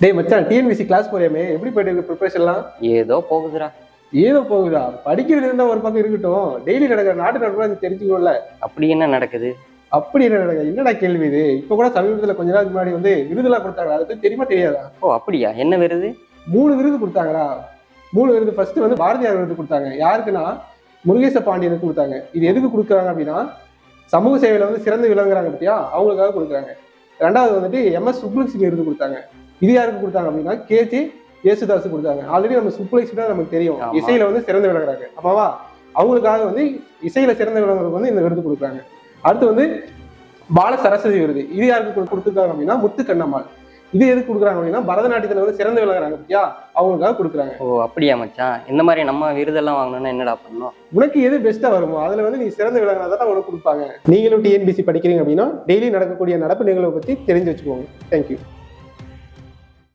டேய் மச்சான் TNPSC class போறியாமே? எப்படி போயிட்டு இருக்கு ப்ரிப்பரேஷன்லாம் ஏதோ போகுதுடா. ஏதோ போகுதா? படிக்கிறது இருந்தா ஒரு பக்கம் இருக்கட்டும். டெய்லி நடக்கிற நாட்டு நடப்பு தெரிஞ்சுக்கணும்ல. அப்படி என்ன நடக்குது? அப்படி என்ன நடக்குது? என்னடா கேள்வி இது? இப்ப கூட சமீபத்துல கொஞ்ச நாளுக்கு முன்னாடி வந்து விருதுலாம் கொடுத்தாங்க அதை தெரியுமா தெரியாதா? ஓ அப்படியா? என்ன வருது? மூணு விருது கொடுத்தாங்கடா மூணு விருது ஃபர்ஸ்ட் வந்து பாரதியார் விருது கொடுத்தாங்க. யாருக்குன்னா? முருகேச பாண்டியனுக்கு கொடுத்தாங்க. இது எதுக்கு கொடுக்குறாங்க அப்படின்னா சமூக சேவையில வந்து சிறந்து விளங்குறாங்க பத்தியா? அவங்களுக்காக கொடுக்குறாங்க. ரெண்டாவது வந்துட்டு எம்எஸ் சுப்புலட்சுமி விருது கொடுத்தாங்க. இது யாருக்கு கொடுத்தாங்க அப்படின்னா கேஜி யேசுதாஸ் கொடுத்தாங்க. ஆல்ரெடி நம்ம சுப்புலட்சுமி தான் நமக்கு தெரியும். இசையில வந்து சிறந்து விளங்குறாங்க. அப்பாவா அவங்களுக்காக வந்து இசையில சிறந்து விளங்குறதுக்கு வந்து இந்த விருது கொடுக்குறாங்க. அடுத்து வந்து பால சரஸ்வதி விருது. இது யாருக்கு கொடு- கொடுத்திருக்காங்க அப்படின்னா முத்து கண்ணம்மாள் இது எதுக்கு கொடுக்குறாங்க அப்படின்னா பரதநாட்டியத்துல வந்து சிறந்து விளங்குறாங்க பத்தியா? அவங்களுக்காக கொடுக்குறாங்க. ஓ அப்படியா மச்சான்? இந்த மாதிரி நம்ம விருதெல்லாம் வாங்கணும்னா என்னடா பண்ணணும்? உனக்கு எது பெஸ்ட்டா வருமோ அதுல வந்து நீ சிறந்து விளங்கினா தான் உனக்கு கொடுப்பாங்க. நீங்களும் டிஎன்பிசி படிக்கிறீங்க அப்படின்னா டெய்லி நடக்கக்கூடிய நடப்பு நிகழ்வை பத்தி தெரிஞ்சு வச்சுக்கோங்க. தேங்க்யூ